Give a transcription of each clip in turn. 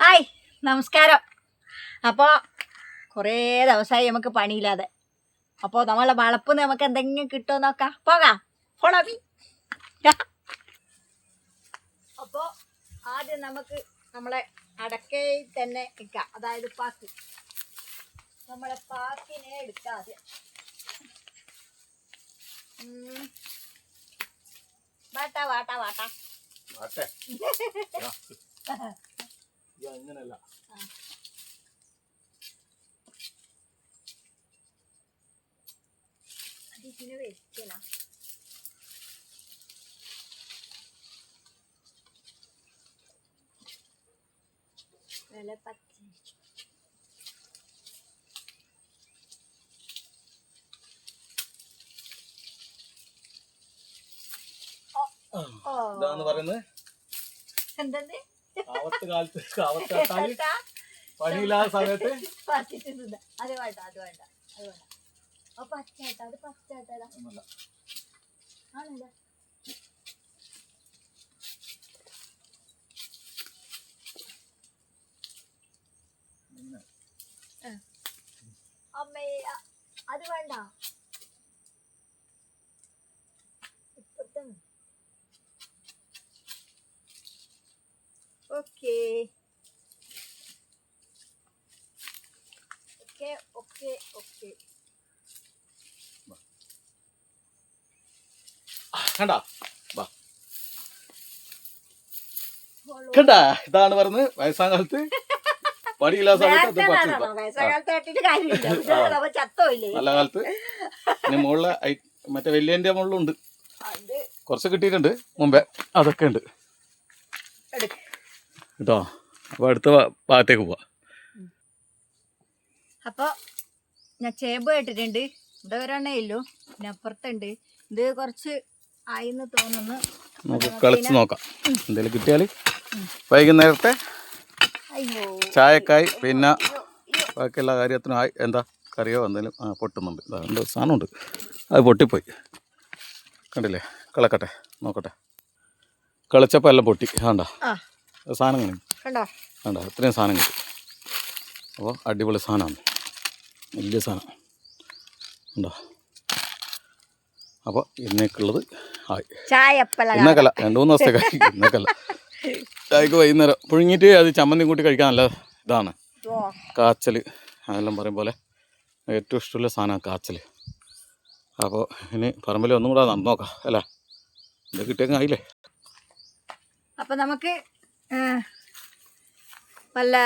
Hi നമസ്കാരം. അപ്പോൾ കുറേ ദിവസമായി നമുക്ക് പണിയില്ലാതെ. അപ്പോൾ നമ്മളെ വളപ്പ് നമുക്ക് എന്തെങ്കിലും കിട്ടുമോ നോക്കാം. പോകാം. ഫോളോബി അപ്പോൾ ആദ്യം നമുക്ക് നമ്മളെ അടക്കയിൽ തന്നെ നിൽക്കാം അതായത് പാക്ക്. നമ്മളെ പാക്കിനെ എടുക്കാം ആദ്യം. വാട്ടാ വാട്ടാ. വാട്ടാ. അങ്ങനല്ല അതിന് വെക്കല. വില പച്ച. ഓ. ഇതാന്ന് പറയുന്നത്? എന്തെന്ന്? ആവത്ത് കാലത്ത് ആവത്ത് കാലത്താൽ പണിയില്ലാത്ത സമയത്ത് പറിച്ചിട്ട് തിന്നാ. അത് വേണ്ട അത് വേണ്ട അത് വേണ്ട അപ്പൊ പച്ചാട്ട അത് പച്ചാട്ട. ആണല്ലോ ഇങ്ങനെ. അമ്മേ അ- അത് വേണ്ട ഇപ്പത്തെ ഓക്കേ ഓക്കെ ഓക്കെ ഓക്കെ. കണ്ടാ? വാ. കണ്ടാ? ഇതാണ് പറഞ്ഞത് വയസ്സാം കാലത്ത് പണിയില്ലാത്ത സമയത്ത് നല്ല കാലത്ത് ഇനി മുകളിലെ മറ്റേ വലിയന്റെ മുകളിലുണ്ട് കുറച്ച് കിട്ടിയിട്ടുണ്ട് മുമ്പേ. അതൊക്കെ ഉണ്ട്. കേട്ടോ? അപ്പൊ അടുത്ത പാറ്റേക്ക് പോവാ. അപ്പൊ ഞാൻ ചേമ്പ് കേട്ടിട്ടുണ്ട്. ഇവിടെ ഒരെണ്ണേ ഇല്ലു പിന്നെ അപ്പുറത്തുണ്ട്. ഇത് കുറച്ച് ആയിന്ന് തോന്നുന്നു. നമുക്ക് കളിച്ച് നോക്കാം. എന്തെങ്കിലും കിട്ടിയാൽ വൈകുന്നേരത്തെ ചായക്കായി പിന്നെ ബാക്കിയുള്ള കാര്യത്തിനും ആയി എന്താ കറിയോ എന്തെങ്കിലും? ആ പൊട്ടുന്നുണ്ട്. ഇതാ ഉണ്ട് സാധനമുണ്ട്. അത് പൊട്ടിപ്പോയി. കണ്ടില്ലേ? കളക്കട്ടെ നോക്കട്ടെ. കളിച്ചപ്പോൾ എല്ലാം പൊട്ടി. വേണ്ട സാധനം കണ്ടോ? കണ്ടോ? വേണ്ട ഇത്രയും സാധനം കിട്ടി. അപ്പോൾ അടിപൊളി സാധനമാണ്. വലിയ സാധനം. ഉണ്ടോ? അപ്പോൾ ഇന്നേക്കുള്ളത് ആയി. ഇന്നേക്കല്ല രണ്ട് മൂന്ന് ദിവസത്തേക്ക് ഇന്നേക്കല്ല. ചായക്ക് വൈകുന്നേരം. പുഴുങ്ങിയിട്ട് അത് ചമ്മന്തി കൂട്ടി കഴിക്കാൻ നല്ല ഇതാണ്. കാച്ചൽ അതെല്ലാം പറയും പോലെ ഏറ്റവും ഇഷ്ടമുള്ള സാധനമാണ് കാച്ചൽ അപ്പോൾ ഇനി പറമ്പിൽ ഒന്നും കൂടെ നടന്നു നോക്കാം അല്ലേ? ഇത് കിട്ടിയൊക്കെ ആയില്ലേ? അപ്പം നമുക്ക് വല്ല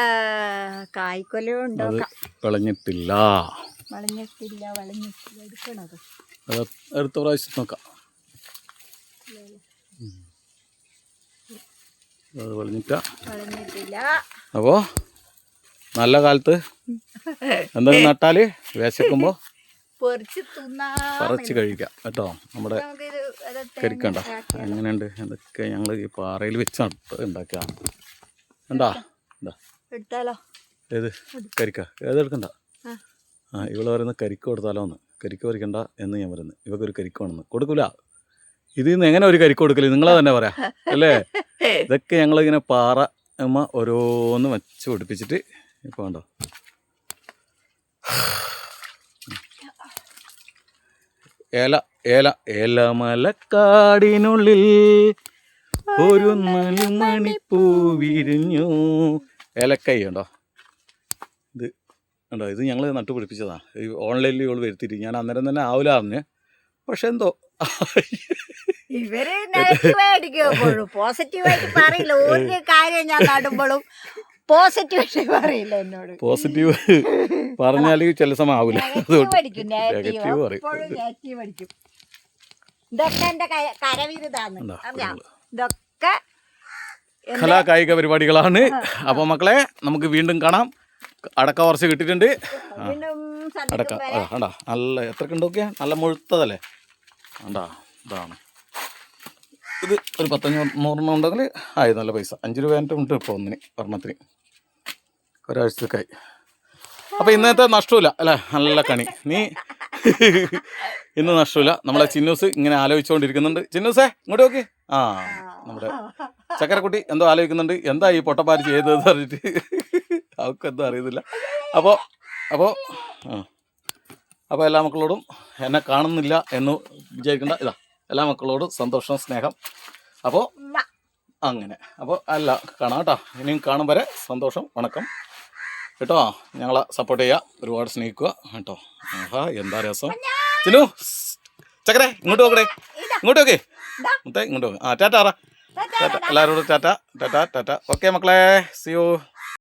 കായ്ക്കൊലയും അത് ഉണ്ടാക്കാം. വിളഞ്ഞിട്ടില്ല വളഞ്ഞിട്ടില്ല വളഞ്ഞിട്ടില്ല എടുക്കണത്. അത് അടുത്ത പ്രാവശ്യം നോക്കാം. അപ്പോ അത് വിളഞ്ഞിട്ട വളഞ്ഞിട്ടില്ല അപ്പോൾ നല്ല കാലത്ത് എന്തെങ്കിലും നട്ടാൽ വിശക്കുമ്പോൾ പൊറിച്ച് കഴിക്കാം. കേട്ടോ നമ്മുടെ കരിക്കണ്ട. എങ്ങനെയുണ്ട്? എന്തൊക്കെ ഞങ്ങൾ ഈ പാറയിൽ വെച്ചാണ് ഉണ്ടാക്കാ ഉണ്ടാക്കിയതാണ് ഉണ്ടാ എന്താ എടുത്താലോ? ഏത്? കരിക്ക. ഏതെടുക്കണ്ട ആ. ആ ഇവൾ പറയുന്നത് കരിക്ക് കൊടുത്താലോ എന്ന് കരിക്ക് പറിക്കണ്ട എന്ന് ഞാൻ പറയുന്നത്. ഇവക്കൊരു കരിക്ക വേണമെന്ന്. കൊടുക്കൂല. ഇതിൽ നിന്ന് എങ്ങനെ ഒരു കരിക്ക് കൊടുക്കൽ? നിങ്ങളെ തന്നെ പറയാം. അല്ലേ? ഇതൊക്കെ ഞങ്ങളിങ്ങനെ പാറ അമ്മ ഓരോന്ന് വെച്ച് പിടിപ്പിച്ചിട്ട് ഇപ്പോൾ വേണ്ടോ ഏല ഏല മലക്കാടിനുള്ളിൽ ഒരു മണിപ്പൂ വിരിഞ്ഞു. ഏലക്കൈ ഉണ്ടോ? ഉണ്ടോ ഇത് ഞങ്ങൾ നട്ടുപിടിപ്പിച്ചതാണ് ഈ ഓൺലൈനിൽ ഇവൾ വരുത്തിയിട്ട്. ഞാൻ അന്നേരം തന്നെ ആവില്ല അറിഞ്ഞ് പക്ഷെ എന്തോ? ഇവർ പോസിറ്റീവായിട്ട് പറയില്ല. ഒരു കാര്യം ഞാൻ നടുമ്പോഴും പോസിറ്റീവായിട്ട് പറയില്ല എന്നോട്. പോസിറ്റീവ് പറഞ്ഞാൽ ചില സമയം ആവില്ല നെഗറ്റീവ് പറയും. ഇതൊക്കെ എന്റെ കരവിരുതാണ്. ഇതൊക്കെ കലാകായിക പരിപാടികളാണ്. അപ്പോൾ മക്കളെ നമുക്ക് വീണ്ടും കാണാം. അടക്ക കുറച്ച് കിട്ടിയിട്ടുണ്ട്. അടക്ക. കണ്ടാ. നല്ല എത്രക്ക് നോക്കിയാ? നല്ല മുഴുത്തതല്ലേ? കണ്ടാ ഇതാണ്. ഇത് ഒരു പത്തഞ്ഞൂറെണ്ണം ഉണ്ടെങ്കിൽ ആയി നല്ല പൈസ. അഞ്ച് രൂപ എന്റെ ഉണ്ട് ഇപ്പോൾ ഒന്നിന് ഒരെണ്ണത്തിന്. ഒരാഴ്ചത്തേക്കായി. അപ്പോൾ ഇന്നത്തെ നഷ്ടമില്ല അല്ലേ? നല്ല കണി. നീ ഇന്ന് നഷ്ടമില്ല നമ്മളെ ചിന്നൂസ് ഇങ്ങനെ ആലോചിച്ചുകൊണ്ടിരിക്കുന്നുണ്ട് ചിന്നൂസേ ഇങ്ങോട്ട് നോക്കി. ആ നമ്മുടെ ചക്കരക്കുട്ടി എന്തോ ആലോചിക്കുന്നുണ്ട്. എന്താ ഈ പൊട്ടപ്പാരി ചെയ്തതെന്ന് പറഞ്ഞിട്ട്? അവൾക്ക് എന്തോ അറിയുന്നില്ല അപ്പോൾ അപ്പോൾ അപ്പോൾ എല്ലാ മക്കളോടും എന്നെ കാണുന്നില്ല എന്ന് വിചാരിക്കേണ്ട. ഇതാ എല്ലാ മക്കളോടും സന്തോഷം സ്നേഹം. അപ്പോൾ അങ്ങനെ. അപ്പോൾ അല്ല കാണാം കേട്ടോ. ഇനിയും കാണും വരെ സന്തോഷം വണക്കം. കേട്ടോ ഞങ്ങളെ സപ്പോർട്ട് ചെയ്യുക ഒരുപാട് സ്നേഹിക്കുക. കേട്ടോ. ആഹാ എന്താ രസം. ചിന്നു ചക്കരെ ഇങ്ങോട്ട് നോക്കടേ. ഇങ്ങോട്ട് നോക്കേ. മുത്തേ ഇങ്ങോട്ട് നോക്ക്. ആ ടാറ്റ ആറാ ടാറ്റ എല്ലാവരോടും ടാറ്റ ടാറ്റ ടാറ്റ. ഓക്കെ മക്കളെ സിയോ